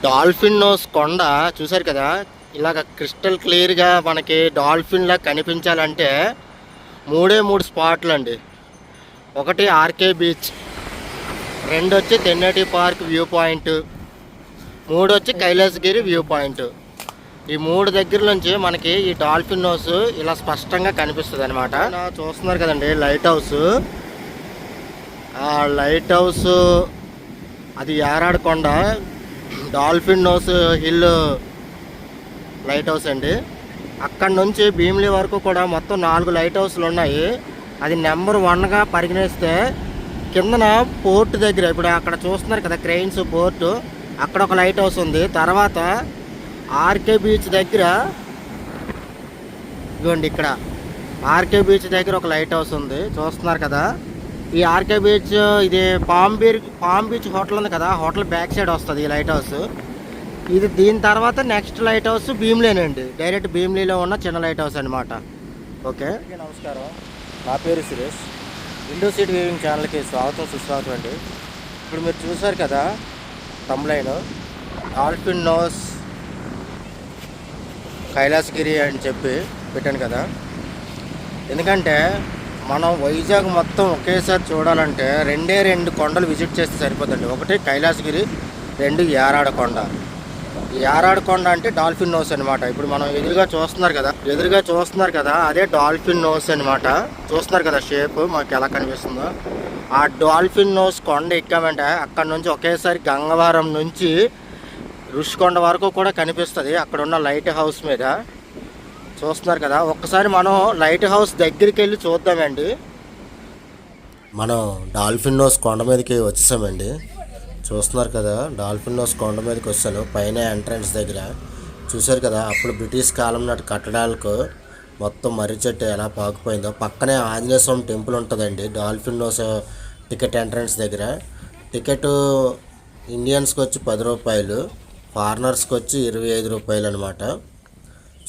Dolphin nose కొండ చూసారు కదా? ఇలాగ క్రిస్టల్ క్లియర్గా మనకి డాల్ఫిన్లా కనిపించాలంటే మూడే మూడు స్పాట్లు అండి ఒకటి ఆర్కే బీచ్ రెండు వచ్చి తెన్నటి పార్క్ వ్యూ పాయింట్ మూడు వచ్చి కైలాసగిరి వ్యూ పాయింట్. ఈ మూడు దగ్గర నుంచి మనకి ఈ డాల్ఫిన్ హౌస్ ఇలా స్పష్టంగా కనిపిస్తుంది అనమాట చూస్తున్నారు కదండి లైట్ హౌస్. ఆ లైట్ హౌస్ అది Yaradakonda dolphin house hill lighthouse అండి. అక్కడ నుంచి భీమిలి వరకు కూడా మొత్తం నాలుగు లైట్ హౌస్లు ఉన్నాయి. అది నెంబర్ వన్గా పరిగణిస్తే కిందన పోర్ట్ దగ్గర ఇప్పుడు అక్కడ చూస్తున్నారు కదా క్రెయిన్స్ పోర్టు అక్కడ ఒక లైట్ హౌస్ ఉంది. తర్వాత ఆర్కే బీచ్ దగ్గర ఇదిగోండి ఇక్కడ ఆర్కే బీచ్ దగ్గర ఒక లైట్ హౌస్ ఉంది. చూస్తున్నారు కదా? ఈ ఆర్కే బీచ్ ఇది palm beer palm beach hotel ఉంది కదా హోటల్ బ్యాక్ సైడ్ వస్తుంది ఈ లైట్ హౌస్. ఇది దీని తర్వాత నెక్స్ట్ లైట్ హౌస్ భీమ్లేనండి డైరెక్ట్ భీమ్లీలో ఉన్న చిన్న లైట్ హౌస్ అనమాట ఓకే. నమస్కారం. నా పేరు సురేష్. విండో సీట్ వీవింగ్ ఛానల్కి స్వాగతం సుస్వాగతం అండి. ఇప్పుడు మీరు చూసారు కదా తమ్లైన్. ఆల్ఫిన్ నోస్ కైలాసగిరి అని చెప్పి పెట్టాను కదా. ఎందుకంటే మనం వైజాగ్ మొత్తం ఒకేసారి చూడాలంటే రెండే రెండు కొండలు విజిట్ చేస్తే సరిపోతుంది ఒకటి కైలాసగిరి రెండు యారాడకొండ యారాడకొండ అంటే డాల్ఫిన్ నోస్ అనమాట ఇప్పుడు మనం ఎదురుగా చూస్తున్నారు కదా ఎదురుగా చూస్తున్నారు కదా అదే డాల్ఫిన్ నోస్ అనమాట చూస్తున్నారు కదా షేప్ మాకు ఎలా కనిపిస్తుందో. ఆ డాల్ఫిన్ నోస్ కొండ ఎక్కామంటే అక్కడ నుంచి ఒకేసారి గంగవరం నుంచి ఋషికొండ వరకు కూడా కనిపిస్తుంది. అక్కడ ఉన్న లైట్ హౌస్ మీద. చూస్తున్నారు కదా ఒక్కసారి మనం లైట్ హౌస్ దగ్గరికి వెళ్ళి చూద్దామండి. మనం డాల్ఫిన్ నోస్ కొండ మీదకి వచ్చేసామండి. చూస్తున్నారు కదా డాల్ఫిన్ నోస్ కొండ మీదకి వచ్చాను. పైన ఎంట్రన్స్ దగ్గర. చూశారు కదా అప్పుడు బ్రిటిష్ కాలం నాటి కట్టడాలకు మొత్తం మర్రి చెట్టు ఎలా పాకుపోయిందో. పక్కనే ఆంజనేయ స్వామి టెంపుల్ ఉంటుందండి డాల్ఫిన్ నోస్ టికెట్ ఎంట్రన్స్ దగ్గర. టికెట్ ఇండియన్స్కి వచ్చి పది రూపాయలు ఫారినర్స్కి వచ్చి ఇరవై ఐదు రూపాయలు అనమాట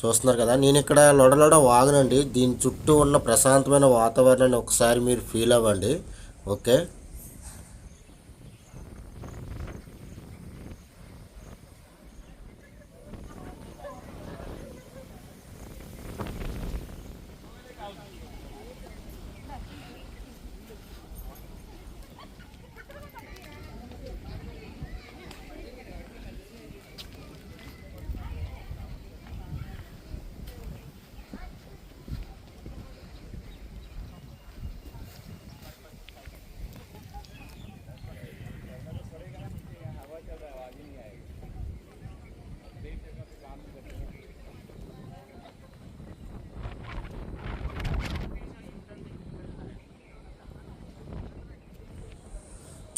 చూస్తున్నారు కదా. నేను ఇక్కడ లొడలొడ వాగనండి. దీని చుట్టూ ఉన్న ప్రశాంతమైన వాతావరణాన్ని ఒకసారి మీరు ఫీల్ అవ్వండి. ఓకే?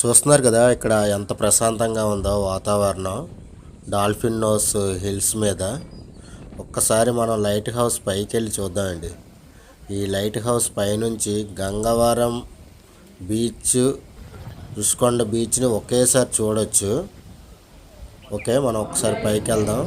చూస్తున్నారు కదా ఇక్కడ ఎంత ప్రశాంతంగా ఉందో వాతావరణం. డాల్ఫిన్ నోస్ హిల్స్ మీద. ఒక్కసారి మనం లైట్ హౌస్ పైకి వెళ్ళి చూద్దామండి. ఈ లైట్ హౌస్ పైనుంచి గంగవరం బీచ్ రుషికొండ బీచ్ని ఒకేసారి చూడొచ్చు. ఓకే మనం ఒకసారి పైకి వెళ్దాం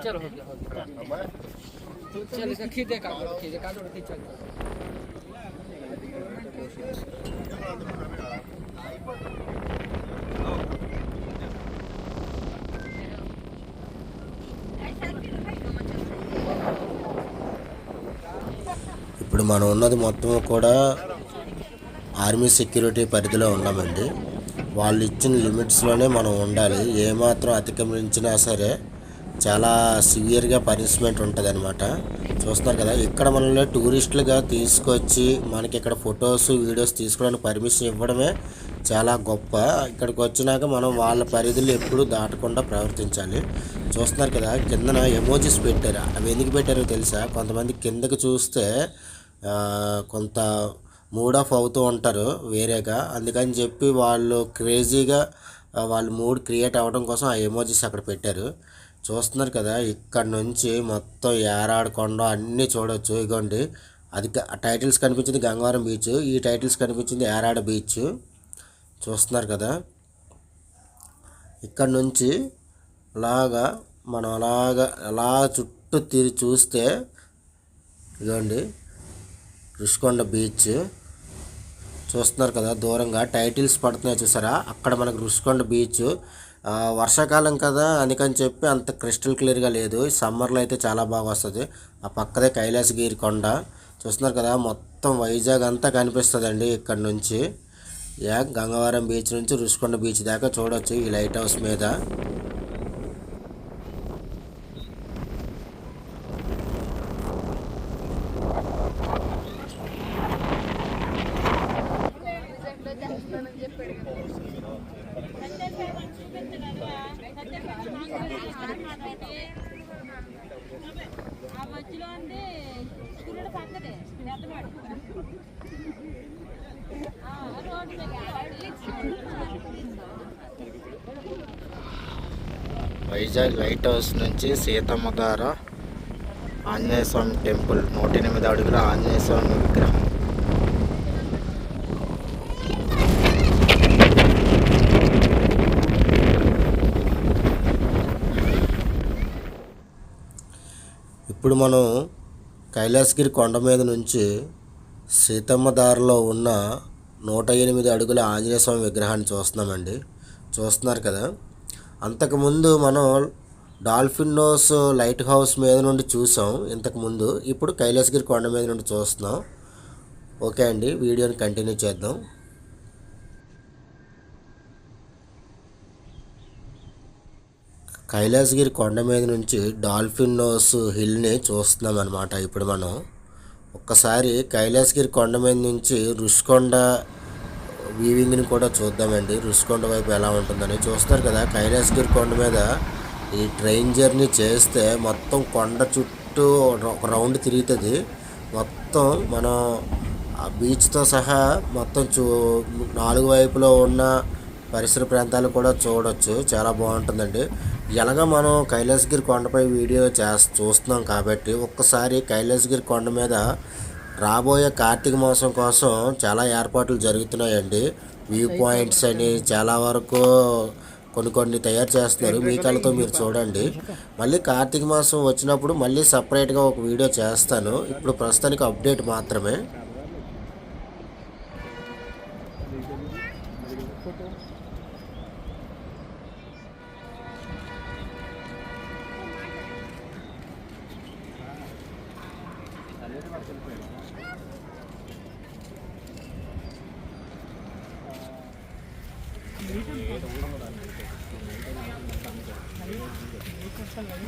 चलो हो गया हो गया चल इसका खींचे काटो खींचे काटो खींच चल ఇప్పుడు మనం ఉన్నది మొత్తం కూడా ఆర్మీ సెక్యూరిటీ పరిధిలో ఉన్నామండి వాళ్ళు ఇచ్చిన లిమిట్స్లోనే మనం ఉండాలి ఏమాత్రం అతిక్రమించినా సరే చాలా సివియర్గా పనిష్మెంట్ ఉంటుంది అనమాట చూస్తున్నారు కదా ఇక్కడ మనల్ని టూరిస్టులుగా తీసుకొచ్చి మనకి ఇక్కడ ఫొటోస్ వీడియోస్ తీసుకోవడానికి పర్మిషన్ ఇవ్వడమే చాలా గొప్ప. ఇక్కడికి వచ్చినాక మనం వాళ్ళ పరిధులు ఎప్పుడూ దాటకుండా ప్రవర్తించాలి. చూస్తున్నారు కదా కిందన ఎమోజీస్ పెట్టారు. అవి ఎందుకు పెట్టారో తెలుసా? కొంతమంది కిందకి చూస్తే కొంత మూడ్ ఆఫ్ అవుతూ ఉంటారు వేరేగా. అందుకని చెప్పి వాళ్ళు క్రేజీగా వాళ్ళు మూడ్ క్రియేట్ అవ్వడం కోసం ఆ ఎమోజీస్ అక్కడ పెట్టారు. చూస్తున్నారు కదా ఇక్కడ నుంచి మొత్తం ఏరాడకొండ అన్నీ చూడొచ్చు. ఇగోండి అది టైటిల్స్ కనిపించింది గంగవరం బీచ్. ఈ టైటిల్స్ కనిపించింది ఏరాడ బీచ్. చూస్తున్నారు కదా ఇక్కడ నుంచి అలాగా మనం అలాగా అలా చుట్టూ తిరిగి చూస్తే ఇదిగోండి రుషికొండ బీచ్. చూస్తున్నారు కదా దూరంగా టైటిల్స్ పడుతున్నాయి చూసారా? అక్కడ మనకు రుషికొండ బీచ్. వర్షాకాలం కదా అందుకని చెప్పి అంత క్రిస్టల్ క్లియర్గా లేదు. సమ్మర్లో అయితే చాలా బాగా వస్తుంది. ఆ పక్కదే కైలాసగిరి కొండ. చూస్తున్నారు కదా మొత్తం వైజాగ్ అంతా కనిపిస్తుందండి ఇక్కడ నుంచి. యా గంగవరం బీచ్ నుంచి రుషికొండ బీచ్ దాకా చూడొచ్చు ఈ లైట్ హౌస్ మీద ఆ మధ్యలో ఉంది స్కూల్ పక్కనే పెద్దవాడు ఆ, రోడ్డు వైజాగ్ లైట్ హౌస్ నుంచి సీతమ్మ గార ఆంజనేయ స్వామి టెంపుల్ నూట ఎనిమిది అడుగుల ఆంజనేయ స్వామి విగ్రహం. ఇప్పుడు మనం కైలాసగిరి కొండ మీద నుంచి సీతమ్మ దారిలో ఉన్న నూట ఎనిమిది అడుగుల ఆంజనేయస్వామి విగ్రహాన్ని చూస్తున్నామండి. చూస్తున్నారు కదా. అంతకుముందు మనం డాల్ఫిన్ నోస్ లైట్ హౌస్ మీద నుండి చూసాం. ఇంతకుముందు ఇప్పుడు కైలాసగిరి కొండ మీద నుండి చూస్తున్నాం. ఓకే అండి వీడియోని కంటిన్యూ చేద్దాం. కైలాసగిరి కొండ మీద నుంచి డాల్ఫిన్ నోస్ హిల్ని చూస్తున్నాం అనమాట ఇప్పుడు మనం ఒక్కసారి కైలాసగిరి కొండ మీద నుంచి రుషికొండ వీవింగ్ని కూడా చూద్దామండి. రుషికొండ వైపు ఎలా ఉంటుందని చూస్తారు కదా. కైలాసగిరి కొండ మీద ఈ ట్రైన్ జర్నీ చేస్తే మొత్తం కొండ చుట్టూ ఒక రౌండ్ తిరుగుతుంది. మొత్తం మనం ఆ బీచ్తో సహా మొత్తం చూ నాలుగు వైపులో ఉన్న పరిసర ప్రాంతాలు కూడా చూడొచ్చు. చాలా బాగుంటుందండి. ఎలాగ మనం కైలాసగిరి కొండపై వీడియో చేస్త చూస్తున్నాం కాబట్టి ఒక్కసారి కైలాసగిరి కొండ మీద రాబోయే కార్తీక మాసం కోసం చాలా ఏర్పాట్లు జరుగుతున్నాయండి. వ్యూ పాయింట్స్ అని చాలా వరకు కొన్ని కొన్ని తయారు చేస్తున్నారు. మీ కళ్ళతో మీరు చూడండి. మళ్ళీ కార్తీక మాసం వచ్చినప్పుడు మళ్ళీ సపరేట్గా ఒక వీడియో చేస్తాను. ఇప్పుడు ప్రస్తుతానికి అప్డేట్ మాత్రమే.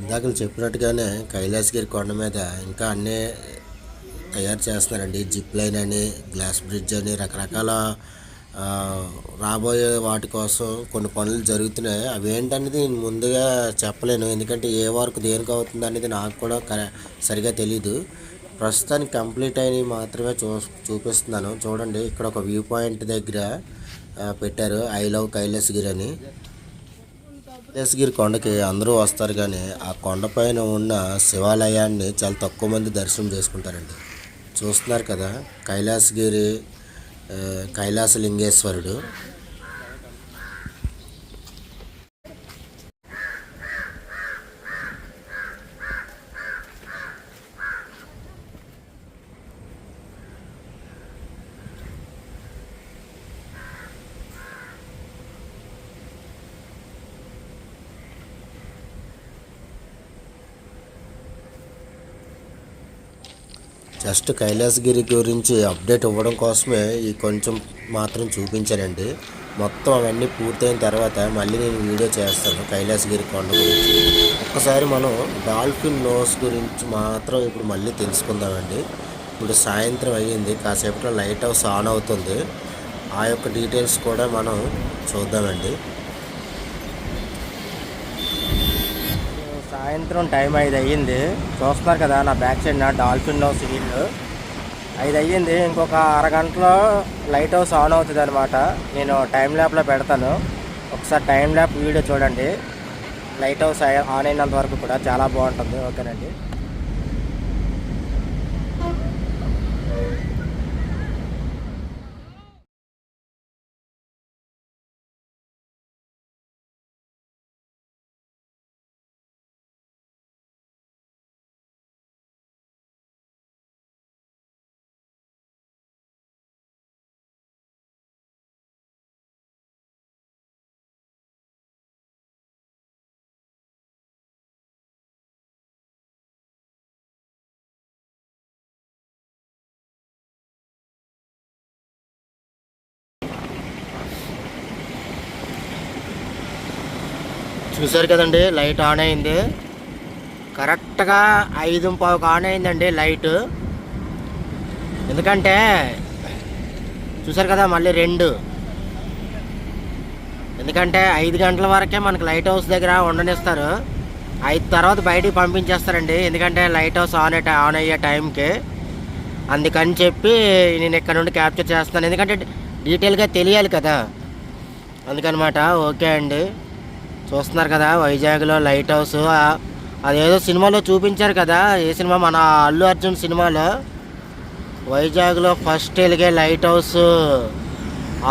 ఇందాక చెప్పినట్టుగానే కైలాసగిరి కొండ మీద ఇంకా అన్నీ తయారు చేస్తున్నారండి. జిప్ లైన్ అని గ్లాస్ బ్రిడ్జ్ అని రకరకాల రాబోయే వాటి కోసం కొన్ని పనులు జరుగుతున్నాయి. అవి ఏంటనేది నేను ముందుగా చెప్పలేను. ఎందుకంటే ఏ వరకు దేనికి అవుతుంది అనేది నాకు కూడా సరిగా తెలీదు. ప్రస్తుతానికి కంప్లీట్ అయినవి మాత్రమే చూ చూపిస్తున్నాను. చూడండి ఇక్కడ ఒక వ్యూ పాయింట్ దగ్గర పెట్టారు. ఐ లవ్ కైలాసగిరి అని. కైలాసగిరి కొండకి అందరూ వస్తారు కానీ ఆ కొండపైన ఉన్న శివాలయాన్ని చాలా తక్కువ మంది దర్శనం చేసుకుంటారండి. చూస్తున్నారు కదా కైలాసగిరి కైలాసలింగేశ్వరుడు. జస్ట్ కైలాసగిరి గురించి అప్డేట్ ఇవ్వడం కోసమే ఈ కొంచెం మాత్రం చూపించానండి. మొత్తం అవన్నీ పూర్తయిన తర్వాత మళ్ళీ నేను వీడియో చేస్తాను కైలాసగిరి కొండ గురించి. ఒక్కసారి మనం డాల్ఫిన్ నోస్ గురించి మాత్రం ఇప్పుడు మళ్ళీ తెలుసుకుందామండి. ఇప్పుడు సాయంత్రం అయ్యింది కాసేపట్లో లైట్ హౌస్ ఆన్ అవుతుంది. ఆ యొక్క డీటెయిల్స్ కూడా మనం చూద్దామండి. సాయంత్రం టైం ఐదు అయ్యింది చూస్తున్నారు కదా నా బ్యాక్ సైడ్ నా డాల్ఫిన్ హౌస్ ఐదు అయ్యింది ఇంకొక అరగంటలో లైట్ హౌస్ ఆన్ అవుతుంది అనమాట నేను టైం ల్యాప్లో పెడతాను. ఒకసారి టైం ల్యాప్ వీడియో చూడండి. లైట్ హౌస్ ఆన్ అయినంత వరకు కూడా చాలా బాగుంటుంది. ఓకేనండి. చూసారు కదండి లైట్ ఆన్ అయింది. కరెక్ట్గా ఐదు పావుకు ఆన్ అయిందండి లైట్. ఎందుకంటే చూసారు కదా మళ్ళీ రెండు. ఎందుకంటే ఐదు గంటల వరకే మనకి లైట్ హౌస్ దగ్గర ఉండనిస్తారు. ఐదు తర్వాత బయటికి పంపించేస్తారండి. ఎందుకంటే లైట్ హౌస్ ఆన్ అయ్యే ఆన్ అయ్యే టైంకి. అందుకని చెప్పి నేను ఇక్కడ నుండి క్యాప్చర్ చేస్తాను ఎందుకంటే డీటెయిల్గా తెలియాలి కదా. అందుకనమాట ఓకే అండి. చూస్తున్నారు కదా వైజాగ్లో లైట్ హౌస్. అదేదో సినిమాలో చూపించారు కదా ఏ సినిమా? మన అల్లు అర్జున్ సినిమాలో. వైజాగ్లో ఫస్ట్ వెలిగే లైట్ హౌస్.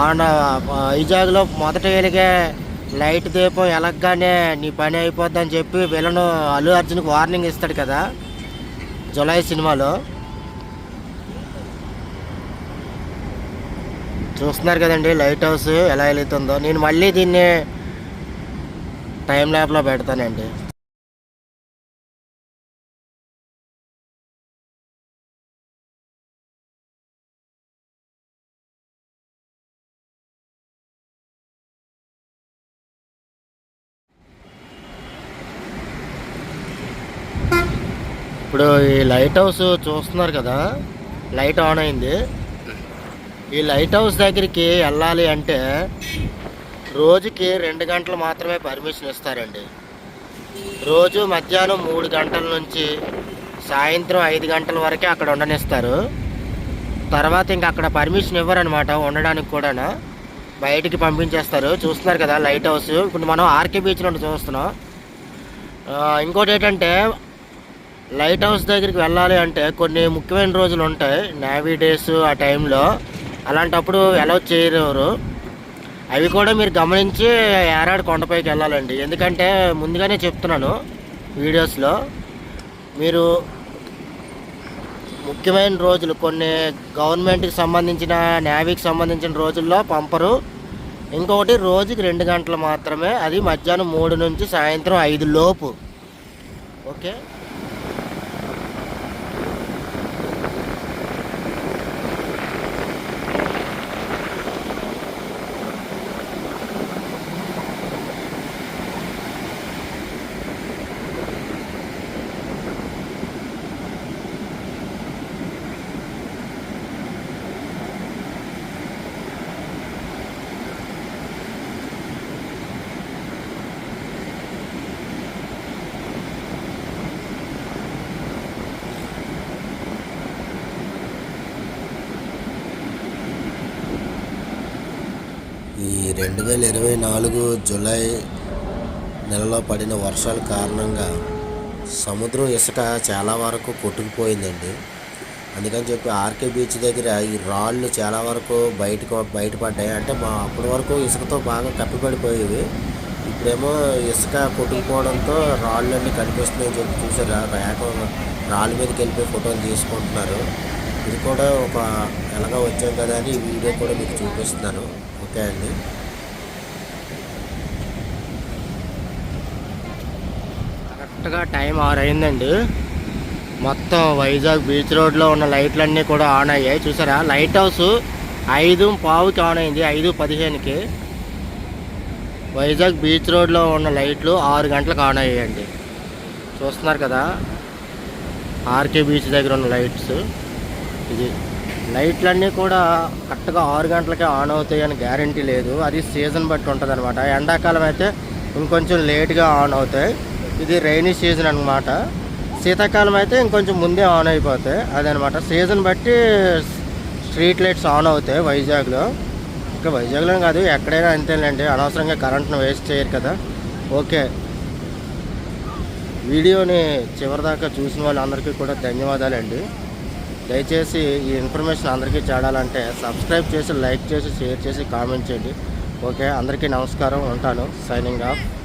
ఆన్ వైజాగ్లో మొదట వెలిగే లైట్ దీపం ఎలగగానే నీ పని అయిపోద్దని చెప్పి వీళ్ళను అల్లు అర్జున్కి వార్నింగ్ ఇస్తాడు కదా జులై సినిమాలో. చూస్తున్నారు కదండి లైట్ హౌస్ ఎలా వెలుగుతుందో. నేను మళ్ళీ దీన్ని టైం ల్యాబ్లో పెడతానండి. ఇప్పుడు ఈ లైట్ హౌస్ చూస్తున్నారు కదా లైట్ ఆన్ అయింది. ఈ లైట్ హౌస్ దగ్గరికి వెళ్ళాలి అంటే రోజుకి రెండు గంటలు మాత్రమే పర్మిషన్ ఇస్తారండి. రోజు మధ్యాహ్నం మూడు గంటల నుంచి సాయంత్రం ఐదు గంటల వరకే అక్కడ ఉండనిస్తారు. తర్వాత ఇంక అక్కడ పర్మిషన్ ఇవ్వరనమాట ఉండడానికి కూడా బయటికి పంపించేస్తారు. చూస్తున్నారు కదా లైట్ హౌస్ ఇప్పుడు మనం ఆర్కే బీచ్ నుండి చూస్తున్నాం. ఇంకోటి ఏంటంటే లైట్ హౌస్ దగ్గరికి వెళ్ళాలి అంటే కొన్ని ముఖ్యమైన రోజులు ఉంటాయి. నేవీ డేస్ ఆ టైంలో అలాంటప్పుడు అలౌ చేయరు అవి కూడా మీరు గమనించి ఏరాడు కొండపైకి వెళ్ళాలండి. ఎందుకంటే ముందుగానే చెప్తున్నాను వీడియోస్లో మీరు ముఖ్యమైన రోజులు కొన్ని గవర్నమెంట్కి సంబంధించిన నేవీకి సంబంధించిన రోజుల్లో పంపరు. ఇంకొకటి రోజుకి రెండు గంటలు మాత్రమే అది మధ్యాహ్నం మూడు నుంచి సాయంత్రం ఐదు లోపు. ఓకే ఈ రెండు వేల ఇరవై నాలుగు జూలై నెలలో పడిన వర్షాల కారణంగా సముద్రం ఇసుక చాలా వరకు కొట్టుకుపోయిందండి. అందుకని చెప్పి ఆర్కే బీచ్ దగ్గర ఈ రాళ్ళు చాలా వరకు బయటకు బయటపడ్డాయి. అంటే మా అప్పటి వరకు ఇసుకతో బాగా కప్పిపడిపోయేవి. ఇప్పుడేమో ఇసుక కొట్టుకుపోవడంతో రాళ్ళన్నీ కనిపిస్తున్నాయని చెప్పి చూసారా ఏకం రాళ్ళ మీదకి వెళ్ళిపోయి ఫోటోలు తీసుకుంటున్నారు. ఇది కూడా ఒక ఎలాగ వచ్చాం కదా అని ఈ వీడియో కూడా మీకు చూపిస్తున్నాను. ఓకే అండి. కరెక్ట్గా టైం ఆరు అయిందండి మొత్తం వైజాగ్ బీచ్ రోడ్లో ఉన్న లైట్లన్నీ కూడా ఆన్ అయ్యాయి. చూసారా? లైట్ హౌస్ ఐదు పావుకి ఆన్ అయింది. ఐదు పదిహేనుకి. వైజాగ్ బీచ్ రోడ్లో ఉన్న లైట్లు ఆరు గంటలకు ఆన్ అయ్యాయండి. చూస్తున్నారు కదా? ఆర్కే బీచ్ దగ్గర ఉన్న లైట్స్. ఇది లైట్లన్నీ కూడా కరెక్ట్గా ఆరు గంటలకే ఆన్ అవుతాయి అని గ్యారంటీ లేదు. అది సీజన్ బట్టి ఉంటుంది అనమాట ఎండాకాలం అయితే ఇంకొంచెం లేట్గా ఆన్ అవుతాయి. ఇది రైనీ సీజన్ అనమాట శీతాకాలం అయితే ఇంకొంచెం ముందే ఆన్ అయిపోతాయి. అదనమాట. సీజన్ బట్టి స్ట్రీట్ లైట్స్ ఆన్ అవుతాయి వైజాగ్లో. ఇంకా వైజాగ్లో కాదు ఎక్కడైనా అంతేనండి అనవసరంగా కరెంట్ను వేస్ట్ చేయరు కదా. ఓకే. వీడియోని చివరిదాకా చూసిన వాళ్ళందరికీ కూడా ధన్యవాదాలండి. దయచేసి ఈ ఇన్ఫర్మేషన్ అందరికీ చేరాలంటే సబ్స్క్రైబ్ చేసి లైక్ చేసి షేర్ చేసి కామెంట్ చేయండి. ఓకే. అందరికీ నమస్కారం. ఉంటాను. Signing off